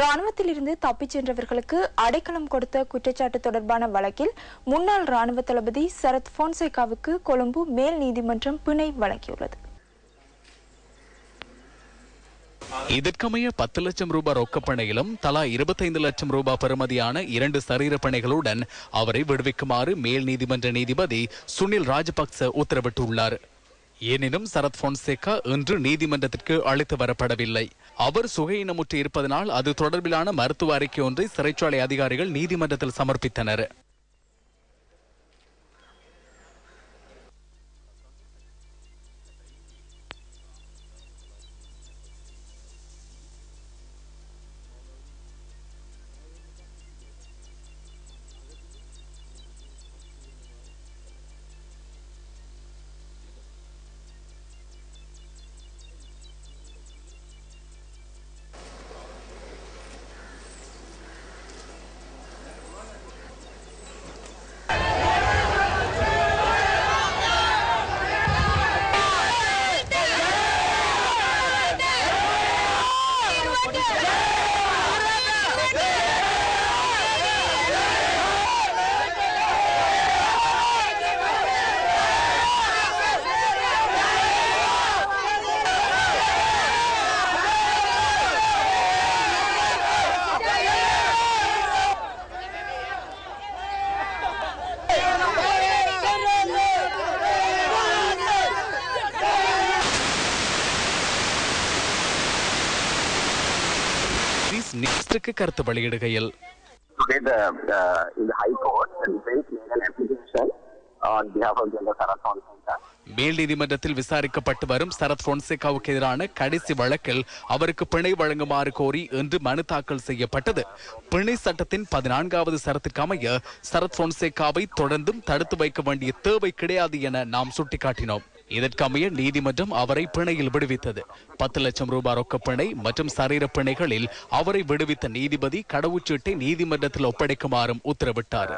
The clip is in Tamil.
ராணுவத்திலிருந்து தப்பிச் சென்றவர்களுக்கு அடைக்கலம் கொடுத்த குற்றச்சாட்டு தொடர்பான வழக்கில் முன்னாள் ராணுவ தளபதி சரத் போன்சேகாவுக்கு கொழும்பு மேல் நீதிமன்றம் பிணை வழங்கியுள்ளது. இதற்கமைய பத்து லட்சம் ரூபாய் ரொக்கப்பணையிலும் தலா இருபத்தைந்து லட்சம் ரூபாய் பெறுமதியான இரண்டு சரீரப்பணைகளுடன் அவரை விடுவிக்குமாறு மேல் நீதிமன்ற நீதிபதி சுனில் ராஜபக்ச உத்தரவிட்டுள்ளார். எனினும் சரத் பொன்சேகா இன்று நீதிமன்றத்திற்கு அழைத்து வரப்படவில்லை. அவர் சுகையினமுற்று இருப்பதனால் அது தொடர்பிலான மருத்துவ அறிக்கை ஒன்றை சிறைச்சாலை அதிகாரிகள் நீதிமன்றத்தில் சமர்ப்பித்தனர். நெக்ஸ்டுக்கு கருத்து வெளியிடுகையில். Today, the, uh, in the High Court, the defense made an application on behalf of General Sarath Fonseca. மேல் நீதிமன்றத்தில் விசாரிக்கப்பட்டு வரும் சரத் பொன்சேகாவுக்கு எதிரான கடைசி வழக்கில் அவருக்கு பிணை வழங்குமாறு கோரி இன்று மனு தாக்கல் செய்யப்பட்டது. பிணை சட்டத்தின் பதினான்காவது சரத்திற்கு அமைய சரத் பொன்சேகாவை தொடர்ந்தும் தடுத்து வைக்க வேண்டிய தேவை கிடையாது என நாம் சுட்டிக்காட்டினோம். இதற்கமைய நீதிமன்றம் அவரை பிணையில் விடுவித்தது. பத்து லட்சம் ரூபாய் ரொக்க பிணை மற்றும் சரீர பிணைகளில் அவரை விடுவித்த நீதிபதி கடவுச்சீட்டை நீதிமன்றத்தில் ஒப்படைக்குமாறும் உத்தரவிட்டார்.